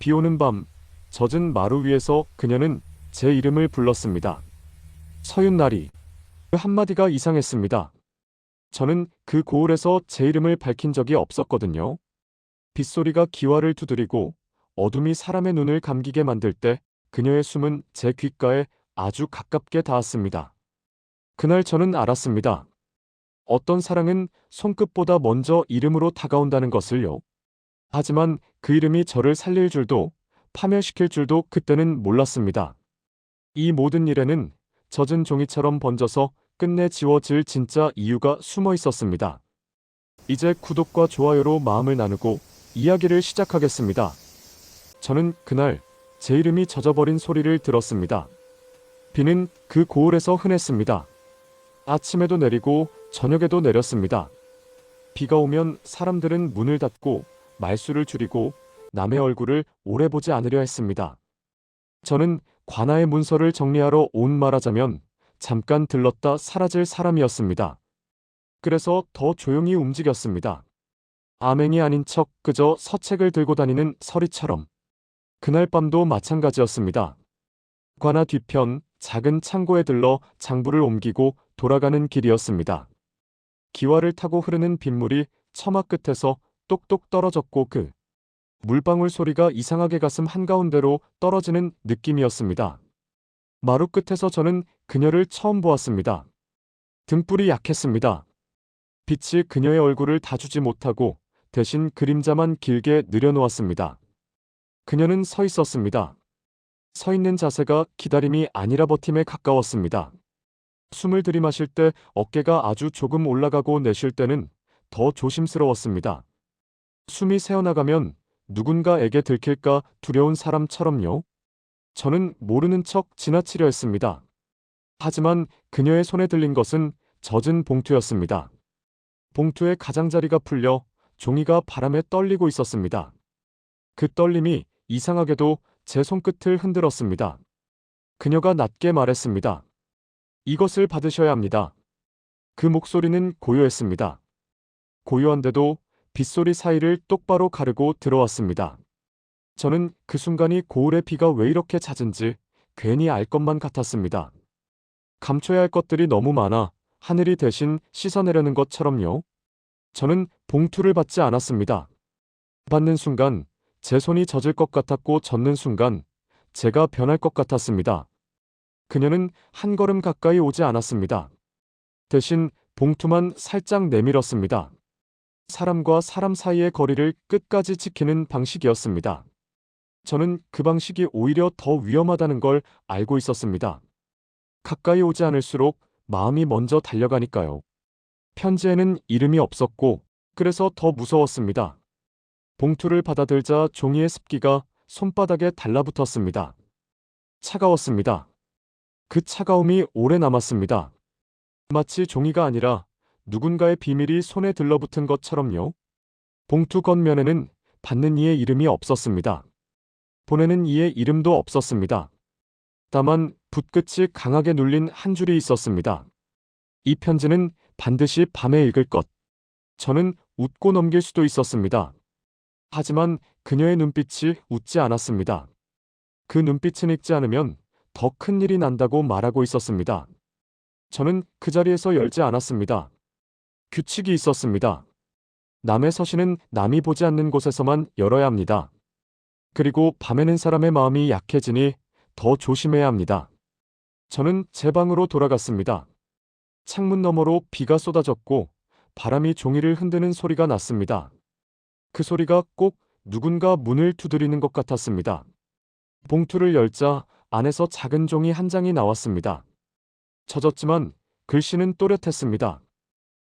비 오는 밤, 젖은 마루 위에서 그녀는 제 이름을 불렀습니다. 서윤나리. 그 한마디가 이상했습니다. 저는 그 고을에서 제 이름을 밝힌 적이 없었거든요. 빗소리가 기와를 두드리고 어둠이 사람의 눈을 감기게 만들 때 그녀의 숨은 제 귓가에 아주 가깝게 닿았습니다. 그날 저는 알았습니다. 어떤 사랑은 손끝보다 먼저 이름으로 다가온다는 것을요. 하지만 그 이름이 저를 살릴 줄도 파멸시킬 줄도 그때는 몰랐습니다. 이 모든 일에는 젖은 종이처럼 번져서 끝내 지워질 진짜 이유가 숨어 있었습니다. 이제 구독과 좋아요로 마음을 나누고 이야기를 시작하겠습니다. 저는 그날 제 이름이 젖어버린 소리를 들었습니다. 비는 그 고을에서 흔했습니다. 아침에도 내리고 저녁에도 내렸습니다. 비가 오면 사람들은 문을 닫고 말수를 줄이고 남의 얼굴을 오래 보지 않으려 했습니다. 저는 관아의 문서를 정리하러 온 말하자면 잠깐 들렀다 사라질 사람이었습니다. 그래서 더 조용히 움직였습니다. 암행이 아닌 척 그저 서책을 들고 다니는 서리처럼. 그날 밤도 마찬가지였습니다. 관아 뒤편 작은 창고에 들러 장부를 옮기고 돌아가는 길이었습니다. 기와를 타고 흐르는 빗물이 처마 끝에서 똑똑 떨어졌고 그 물방울 소리가 이상하게 가슴 한가운데로 떨어지는 느낌이었습니다. 마루 끝에서 저는 그녀를 처음 보았습니다. 등불이 약했습니다. 빛이 그녀의 얼굴을 다 주지 못하고 대신 그림자만 길게 늘여놓았습니다. 그녀는 서 있었습니다. 서 있는 자세가 기다림이 아니라 버팀에 가까웠습니다. 숨을 들이마실 때 어깨가 아주 조금 올라가고 내쉴 때는 더 조심스러웠습니다. 숨이 새어나가면 누군가에게 들킬까 두려운 사람처럼요. 저는 모르는 척 지나치려 했습니다. 하지만 그녀의 손에 들린 것은 젖은 봉투였습니다. 봉투의 가장자리가 풀려 종이가 바람에 떨리고 있었습니다. 그 떨림이 이상하게도 제 손끝을 흔들었습니다. 그녀가 낮게 말했습니다. 이것을 받으셔야 합니다. 그 목소리는 고요했습니다. 고요한데도 빗소리 사이를 똑바로 가르고 들어왔습니다. 저는 그 순간이 고을의 비가 왜 이렇게 잦은지 괜히 알 것만 같았습니다. 감춰야 할 것들이 너무 많아 하늘이 대신 씻어내려는 것처럼요. 저는 봉투를 받지 않았습니다. 받는 순간 제 손이 젖을 것 같았고 젖는 순간 제가 변할 것 같았습니다. 그녀는 한 걸음 가까이 오지 않았습니다. 대신 봉투만 살짝 내밀었습니다. 사람과 사람 사이의 거리를 끝까지 지키는 방식이었습니다. 저는 그 방식이 오히려 더 위험하다는 걸 알고 있었습니다. 가까이 오지 않을수록 마음이 먼저 달려가니까요. 편지에는 이름이 없었고 그래서 더 무서웠습니다. 봉투를 받아들자 종이의 습기가 손바닥에 달라붙었습니다. 차가웠습니다. 그 차가움이 오래 남았습니다. 마치 종이가 아니라 누군가의 비밀이 손에 들러붙은 것처럼요. 봉투 겉면에는 받는 이의 이름이 없었습니다. 보내는 이의 이름도 없었습니다. 다만 붓끝이 강하게 눌린 한 줄이 있었습니다. 이 편지는 반드시 밤에 읽을 것. 저는 웃고 넘길 수도 있었습니다. 하지만 그녀의 눈빛이 웃지 않았습니다. 그 눈빛은 읽지 않으면 더 큰 일이 난다고 말하고 있었습니다. 저는 그 자리에서 열지 않았습니다. 규칙이 있었습니다. 남의 서신은 남이 보지 않는 곳에서만 열어야 합니다. 그리고 밤에는 사람의 마음이 약해지니 더 조심해야 합니다. 저는 제 방으로 돌아갔습니다. 창문 너머로 비가 쏟아졌고 바람이 종이를 흔드는 소리가 났습니다. 그 소리가 꼭 누군가 문을 두드리는 것 같았습니다. 봉투를 열자 안에서 작은 종이 한 장이 나왔습니다. 젖었지만 글씨는 또렷했습니다.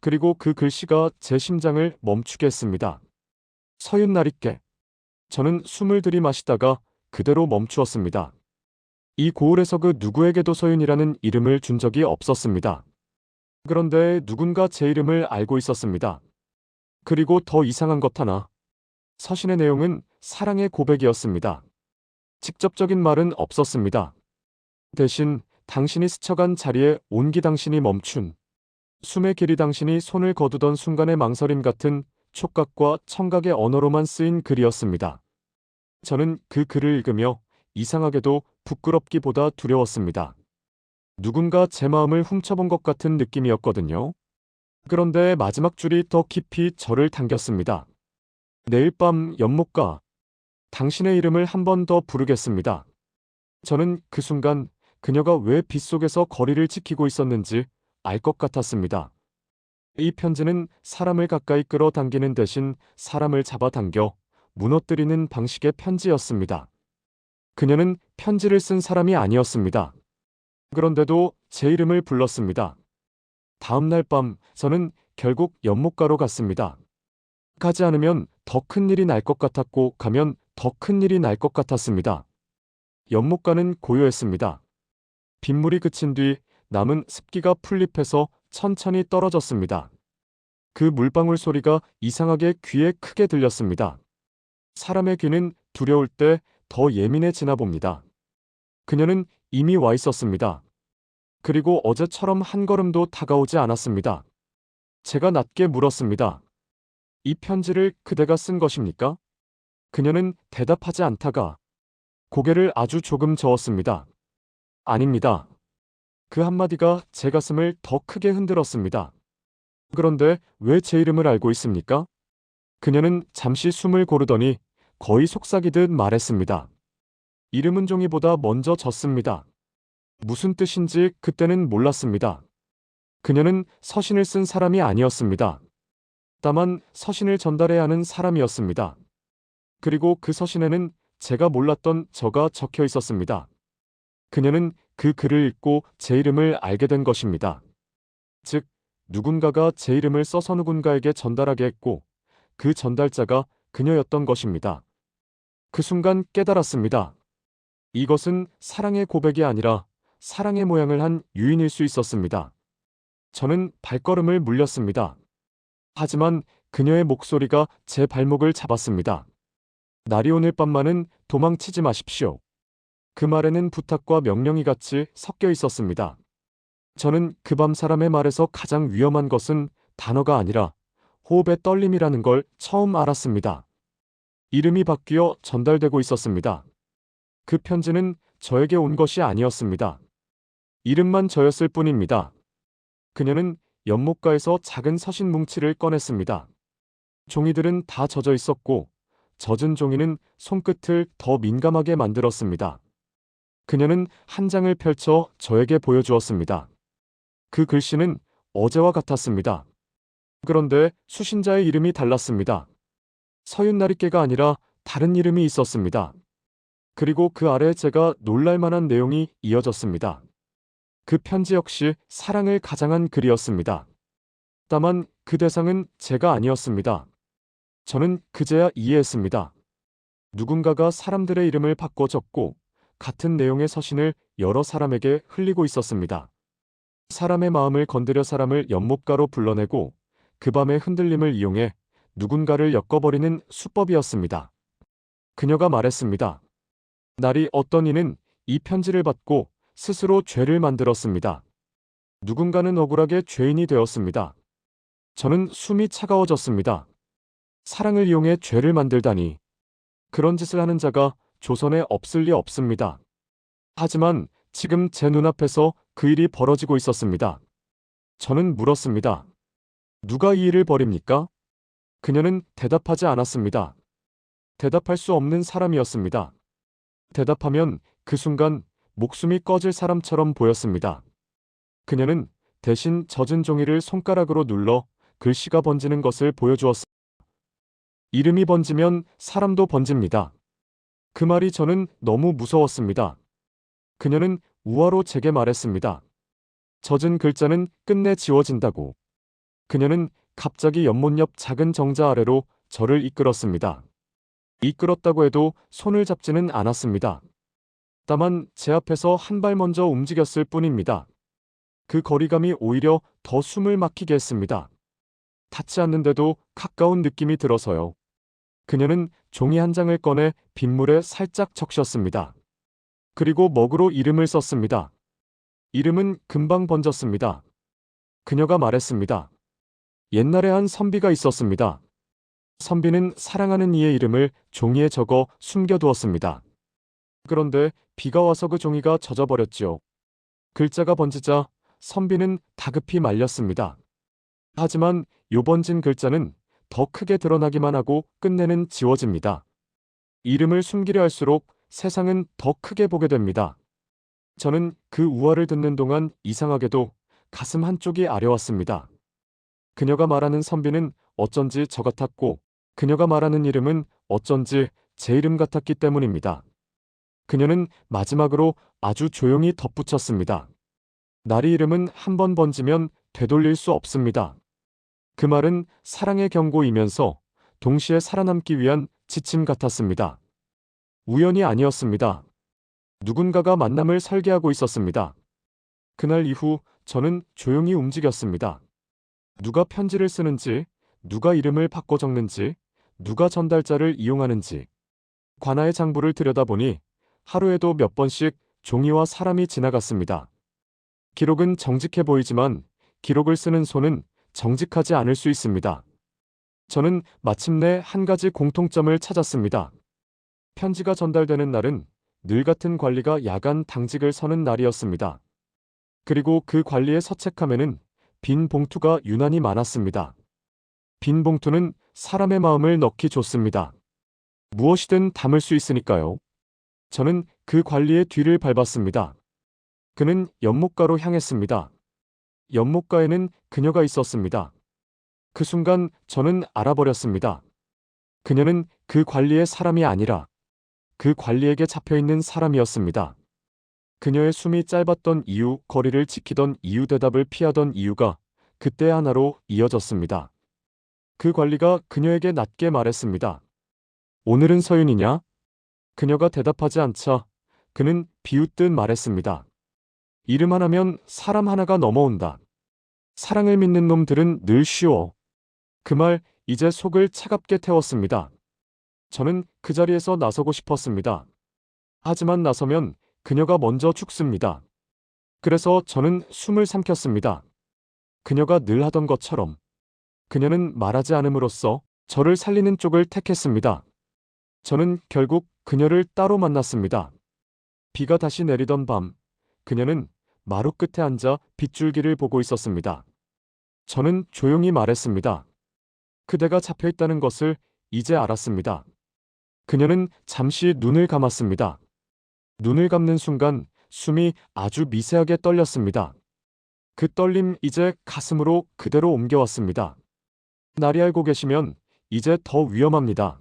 그리고 그 글씨가 제 심장을 멈추게 했습니다. 서윤나리께. 저는 숨을 들이마시다가 그대로 멈추었습니다. 이 고을에서 그 누구에게도 서윤이라는 이름을 준 적이 없었습니다. 그런데 누군가 제 이름을 알고 있었습니다. 그리고 더 이상한 것 하나. 서신의 내용은 사랑의 고백이었습니다. 직접적인 말은 없었습니다. 대신 당신이 스쳐간 자리에 온기 당신이 멈춘 숨의 길이 당신이 손을 거두던 순간의 망설임 같은 촉각과 청각의 언어로만 쓰인 글이었습니다. 저는 그 글을 읽으며 이상하게도 부끄럽기보다 두려웠습니다. 누군가 제 마음을 훔쳐본 것 같은 느낌이었거든요. 그런데 마지막 줄이 더 깊이 저를 당겼습니다. 내일 밤 연못가 당신의 이름을 한 번 더 부르겠습니다. 저는 그 순간 그녀가 왜 빗속에서 거리를 지키고 있었는지 알 것 같았습니다. 이 편지는 사람을 가까이 끌어당기는 대신 사람을 잡아당겨 무너뜨리는 방식의 편지였습니다. 그녀는 편지를 쓴 사람이 아니었습니다. 그런데도 제 이름을 불렀습니다. 다음 날 밤 저는 결국 연못가로 갔습니다. 가지 않으면 더 큰 일이 날 것 같았고 가면 더 큰 일이 날 것 같았습니다. 연못가는 고요했습니다. 빗물이 그친 뒤 남은 습기가 풀립해서 천천히 떨어졌습니다. 그 물방울 소리가 이상하게 귀에 크게 들렸습니다. 사람의 귀는 두려울 때 더 예민해지나 봅니다. 그녀는 이미 와 있었습니다. 그리고 어제처럼 한 걸음도 다가오지 않았습니다. 제가 낮게 물었습니다. 이 편지를 그대가 쓴 것입니까? 그녀는 대답하지 않다가 고개를 아주 조금 저었습니다. 아닙니다. 그 한마디가 제 가슴을 더 크게 흔들었습니다. 그런데 왜 제 이름을 알고 있습니까? 그녀는 잠시 숨을 고르더니 거의 속삭이듯 말했습니다. 이름은 종이보다 먼저 졌습니다. 무슨 뜻인지 그때는 몰랐습니다. 그녀는 서신을 쓴 사람이 아니었습니다. 다만 서신을 전달해야 하는 사람이었습니다. 그리고 그 서신에는 제가 몰랐던 저가 적혀 있었습니다. 그녀는 그 글을 읽고 제 이름을 알게 된 것입니다. 즉, 누군가가 제 이름을 써서 누군가에게 전달하게 했고, 그 전달자가 그녀였던 것입니다. 그 순간 깨달았습니다. 이것은 사랑의 고백이 아니라 사랑의 모양을 한 유인일 수 있었습니다. 저는 발걸음을 물렸습니다. 하지만 그녀의 목소리가 제 발목을 잡았습니다. 날이 오늘 밤만은 도망치지 마십시오. 그 말에는 부탁과 명령이 같이 섞여 있었습니다. 저는 그 밤 사람의 말에서 가장 위험한 것은 단어가 아니라 호흡의 떨림이라는 걸 처음 알았습니다. 이름이 바뀌어 전달되고 있었습니다. 그 편지는 저에게 온 것이 아니었습니다. 이름만 저였을 뿐입니다. 그녀는 연못가에서 작은 서신 뭉치를 꺼냈습니다. 종이들은 다 젖어 있었고, 젖은 종이는 손끝을 더 민감하게 만들었습니다. 그녀는 한 장을 펼쳐 저에게 보여주었습니다. 그 글씨는 어제와 같았습니다. 그런데 수신자의 이름이 달랐습니다. 서윤나리께가 아니라 다른 이름이 있었습니다. 그리고 그 아래 제가 놀랄만한 내용이 이어졌습니다. 그 편지 역시 사랑을 가장한 글이었습니다. 다만 그 대상은 제가 아니었습니다. 저는 그제야 이해했습니다. 누군가가 사람들의 이름을 바꿔 적고 같은 내용의 서신을 여러 사람에게 흘리고 있었습니다. 사람의 마음을 건드려 사람을 연못가로 불러내고 그 밤의 흔들림을 이용해 누군가를 엮어버리는 수법이었습니다. 그녀가 말했습니다. 날이 어떤 이는 이 편지를 받고 스스로 죄를 만들었습니다. 누군가는 억울하게 죄인이 되었습니다. 저는 숨이 차가워졌습니다. 사랑을 이용해 죄를 만들다니. 그런 짓을 하는 자가 조선에 없을 리 없습니다. 하지만 지금 제 눈앞에서 그 일이 벌어지고 있었습니다. 저는 물었습니다. 누가 이 일을 벌입니까? 그녀는 대답하지 않았습니다. 대답할 수 없는 사람이었습니다. 대답하면 그 순간 목숨이 꺼질 사람처럼 보였습니다. 그녀는 대신 젖은 종이를 손가락으로 눌러 글씨가 번지는 것을 보여주었습니다. 이름이 번지면 사람도 번집니다. 그 말이 저는 너무 무서웠습니다. 그녀는 우화로 제게 말했습니다. 젖은 글자는 끝내 지워진다고. 그녀는 갑자기 연못 옆 작은 정자 아래로 저를 이끌었습니다. 이끌었다고 해도 손을 잡지는 않았습니다. 다만 제 앞에서 한 발 먼저 움직였을 뿐입니다. 그 거리감이 오히려 더 숨을 막히게 했습니다. 닿지 않는데도 가까운 느낌이 들어서요. 그녀는 종이 한 장을 꺼내 빗물에 살짝 적셨습니다. 그리고 먹으로 이름을 썼습니다. 이름은 금방 번졌습니다. 그녀가 말했습니다. 옛날에 한 선비가 있었습니다. 선비는 사랑하는 이의 이름을 종이에 적어 숨겨두었습니다. 그런데 비가 와서 그 종이가 젖어버렸지요. 글자가 번지자 선비는 다급히 말렸습니다. 하지만 요 번진 글자는 더 크게 드러나기만 하고 끝내는 지워집니다. 이름을 숨기려 할수록 세상은 더 크게 보게 됩니다. 저는 그 우화를 듣는 동안 이상하게도 가슴 한쪽이 아려왔습니다. 그녀가 말하는 선비는 어쩐지 저 같았고 그녀가 말하는 이름은 어쩐지 제 이름 같았기 때문입니다. 그녀는 마지막으로 아주 조용히 덧붙였습니다. 나리 이름은 한 번 번지면 되돌릴 수 없습니다. 그 말은 사랑의 경고이면서 동시에 살아남기 위한 지침 같았습니다. 우연이 아니었습니다. 누군가가 만남을 설계하고 있었습니다. 그날 이후 저는 조용히 움직였습니다. 누가 편지를 쓰는지, 누가 이름을 바꿔 적는지, 누가 전달자를 이용하는지. 관아의 장부를 들여다보니 하루에도 몇 번씩 종이와 사람이 지나갔습니다. 기록은 정직해 보이지만 기록을 쓰는 손은 정직하지 않을 수 있습니다. 저는 마침내 한 가지 공통점을 찾았습니다. 편지가 전달되는 날은 늘 같은 관리가 야간 당직을 서는 날이었습니다. 그리고 그 관리의 서책함에는 빈 봉투가 유난히 많았습니다. 빈 봉투는 사람의 마음을 넣기 좋습니다. 무엇이든 담을 수 있으니까요. 저는 그 관리의 뒤를 밟았습니다. 그는 연못가로 향했습니다. 연못가에는 그녀가 있었습니다. 그 순간 저는 알아버렸습니다. 그녀는 그 관리의 사람이 아니라 그 관리에게 잡혀 있는 사람이었습니다. 그녀의 숨이 짧았던 이유, 거리를 지키던 이유, 대답을 피하던 이유가 그때 하나로 이어졌습니다. 그 관리가 그녀에게 낮게 말했습니다. 오늘은 서윤이냐? 그녀가 대답하지 않자 그는 비웃듯 말했습니다. 이름 하나면 사람 하나가 넘어온다. 사랑을 믿는 놈들은 늘 쉬워. 그 말 이제 속을 차갑게 태웠습니다. 저는 그 자리에서 나서고 싶었습니다. 하지만 나서면 그녀가 먼저 죽습니다. 그래서 저는 숨을 삼켰습니다. 그녀가 늘 하던 것처럼. 그녀는 말하지 않음으로써 저를 살리는 쪽을 택했습니다. 저는 결국 그녀를 따로 만났습니다. 비가 다시 내리던 밤, 그녀는 마루 끝에 앉아 빗줄기를 보고 있었습니다. 저는 조용히 말했습니다. 그대가 잡혀 있다는 것을 이제 알았습니다. 그녀는 잠시 눈을 감았습니다. 눈을 감는 순간 숨이 아주 미세하게 떨렸습니다. 그 떨림 이제 가슴으로 그대로 옮겨왔습니다. 날이 알고 계시면 이제 더 위험합니다.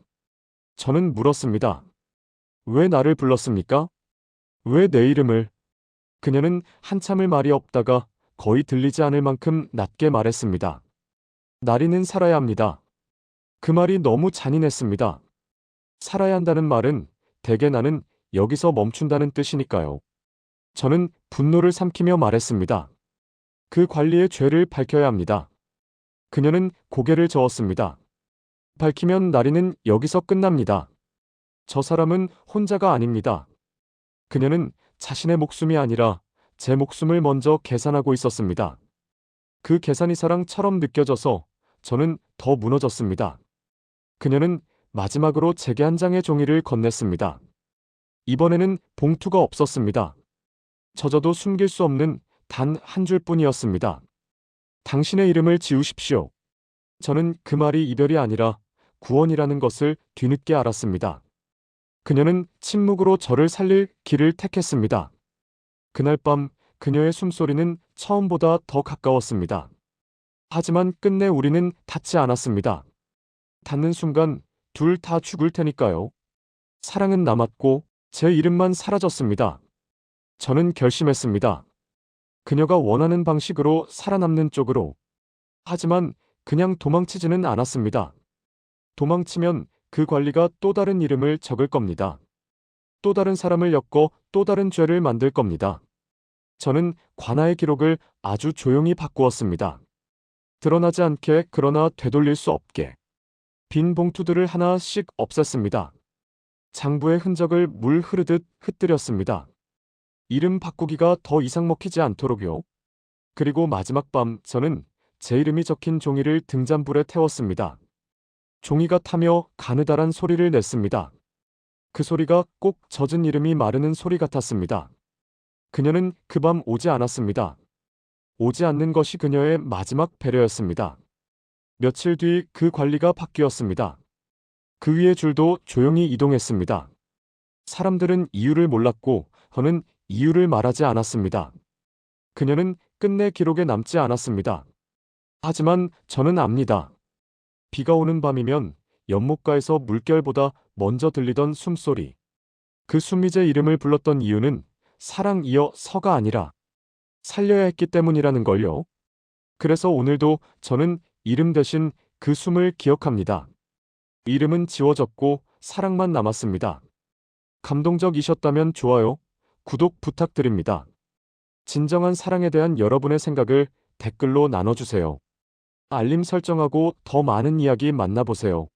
저는 물었습니다. 왜 나를 불렀습니까? 왜 내 이름을? 그녀는 한참을 말이 없다가 거의 들리지 않을 만큼 낮게 말했습니다. 나리는 살아야 합니다. 그 말이 너무 잔인했습니다. 살아야 한다는 말은 대개 나는 여기서 멈춘다는 뜻이니까요. 저는 분노를 삼키며 말했습니다. 그 관리의 죄를 밝혀야 합니다. 그녀는 고개를 저었습니다. 밝히면 나리는 여기서 끝납니다. 저 사람은 혼자가 아닙니다. 그녀는 자신의 목숨이 아니라 제 목숨을 먼저 계산하고 있었습니다. 그 계산이 사랑처럼 느껴져서 저는 더 무너졌습니다. 그녀는 마지막으로 제게 한 장의 종이를 건넸습니다. 이번에는 봉투가 없었습니다. 저저도 숨길 수 없는 단 한 줄뿐이었습니다. 당신의 이름을 지우십시오. 저는 그 말이 이별이 아니라 구원이라는 것을 뒤늦게 알았습니다. 그녀는 침묵으로 저를 살릴 길을 택했습니다. 그날 밤 그녀의 숨소리는 처음보다 더 가까웠습니다. 하지만 끝내 우리는 닿지 않았습니다. 닿는 순간 둘 다 죽을 테니까요. 사랑은 남았고 제 이름만 사라졌습니다. 저는 결심했습니다. 그녀가 원하는 방식으로 살아남는 쪽으로. 하지만 그냥 도망치지는 않았습니다. 도망치면 그 관리가 또 다른 이름을 적을 겁니다. 또 다른 사람을 엮어 또 다른 죄를 만들 겁니다. 저는 관아의 기록을 아주 조용히 바꾸었습니다. 드러나지 않게 그러나 되돌릴 수 없게. 빈 봉투들을 하나씩 없앴습니다. 장부의 흔적을 물 흐르듯 흩뜨렸습니다. 이름 바꾸기가 더 이상 먹히지 않도록요. 그리고 마지막 밤 저는 제 이름이 적힌 종이를 등잔불에 태웠습니다. 종이가 타며 가느다란 소리를 냈습니다. 그 소리가 꼭 젖은 이름이 마르는 소리 같았습니다. 그녀는 그 밤 오지 않았습니다. 오지 않는 것이 그녀의 마지막 배려였습니다. 며칠 뒤 그 관리가 바뀌었습니다. 그 위의 줄도 조용히 이동했습니다. 사람들은 이유를 몰랐고 저는 이유를 말하지 않았습니다. 그녀는 끝내 기록에 남지 않았습니다. 하지만 저는 압니다. 비가 오는 밤이면 연못가에서 물결보다 먼저 들리던 숨소리. 그 숨이 제 이름을 불렀던 이유는 사랑 이어 서가 아니라 살려야 했기 때문이라는 걸요. 그래서 오늘도 저는 이름 대신 그 숨을 기억합니다. 이름은 지워졌고 사랑만 남았습니다. 감동적이셨다면 좋아요, 구독 부탁드립니다. 진정한 사랑에 대한 여러분의 생각을 댓글로 나눠주세요. 알림 설정하고 더 많은 이야기 만나보세요.